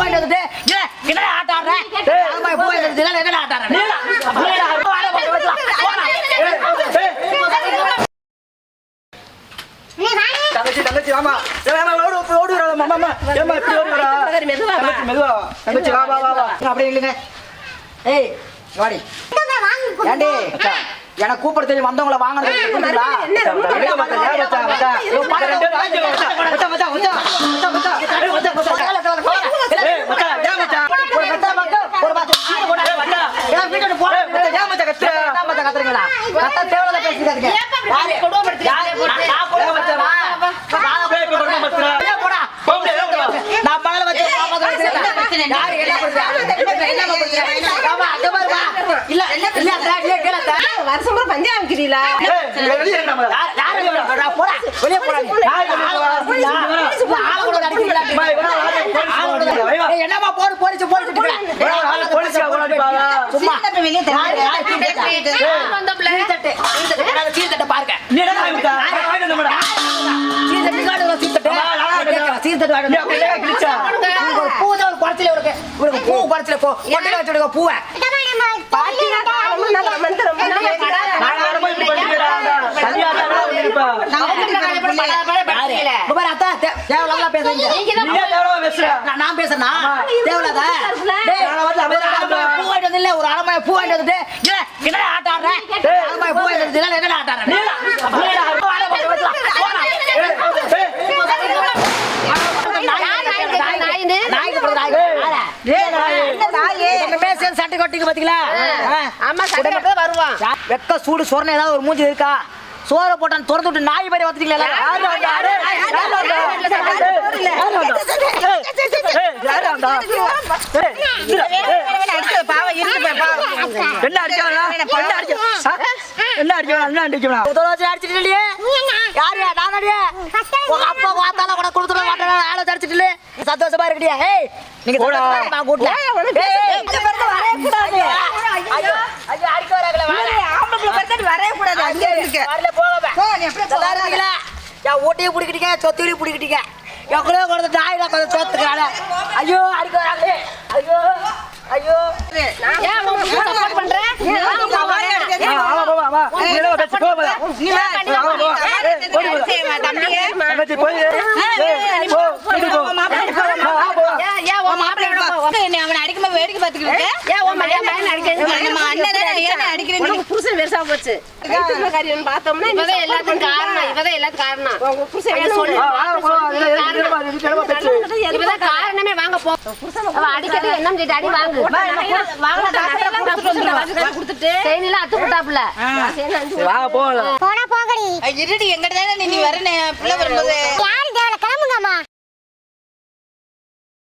போயிட்டு வந்துட்டு என கூப்பிட தெரியும் வந்தவங்கள வாங்கறது வருஷமா பஞ்சம் அமைக்கிறீங்களா என்னமா போடு போலீஸ் போலீஸ் சும்மா சீர்தட்டை பாருங்க பூதை ஒரு குடத்துல இருக்கு இவருக்கு பூ குடத்துல போ கொட்டையில வச்சு விடுங்க பூவை பாத்தீங்கன்னா நல்லா மந்திரம் இப்ப பாரு, அத்தா, தே- தேவையில்லாம பேசுறீங்க. நான் நான் பேசுறேனா? பூ வந்தில்ல, ஒரு அரை மணி பூ வாங்கிட்டு வந்துட்டு? அரை மணி பூ வாங்கிட்டு என்னடா ஆட்டம் கொட்டிக்கு பாத்தீங்களா? ஆ. அம்மா சட்டை கட்ட வருவான். வெக்க சூடு சொரணை ஏதாவது ஒரு மூஞ்சி இருக்கா? சோற போட்டான் திறந்து விட்டு நாய் மாதிரி வந்துட்டீங்களா என்ன அடிச்சாங்களா? என்ன அடிச்சா? என்ன வச்சு அடிச்சிட்டு? யாரு? நான் அடியே? உங்க அப்பா, ஆத்தால கூட கொடுத்துட மாட்டேன், ஆளை அடிச்சிட்டு? சந்தோஷமா இருக்கடியா? ஏய், நீங்க சந்தோஷமா இருங்க, நான் கூட்டல. ஏய், ஏய், இந்த பக்கத்துல வரவே கூடாது. ஐயோ, ஐயோ, அடிக்க வராங்களே, வாங்க. வரல, போங்க பா. நல்லா இருக்கீங்களா? என் ஊட்டியை பிடிக்கிட்டீங்க சொத்துலையும் பிடிக்கிட்டீங்க எவ்வளோ கொடுத்து நாயில கொஞ்சம் சொத்துக்கிறாங்க ஐயோ அடிக்க வராங்களே ஐயோ ஐயோ ஏன் உன் புள்ள support பண்ற? வாங்க, வா, வரேன். ஏன், ஏன் உன் மாப்பிள்ளையோட போ- ஏன் உன் மகன் மகன் அடிக்கிறது? உனக்கு புருஷன் பெருசா போச்சு. பார்த்தோம்னா இவதான் எல்லாத்துக்கும்? காரணம் இவதான் எல்லாத்துக்கும் காரணம். உங்க புருஷன் ஐயோ, வேணும். சொல்லு. சொல்லு. இவதான் காரணமே. வாங்க போ. அவ அடிக்கிறது என்ன அடி வாங்கு? செயினில அத்து போட்டாப்புல இருடி எங்கிட்ட தானே நீ வரணும் பிள்ளை வரும்போது.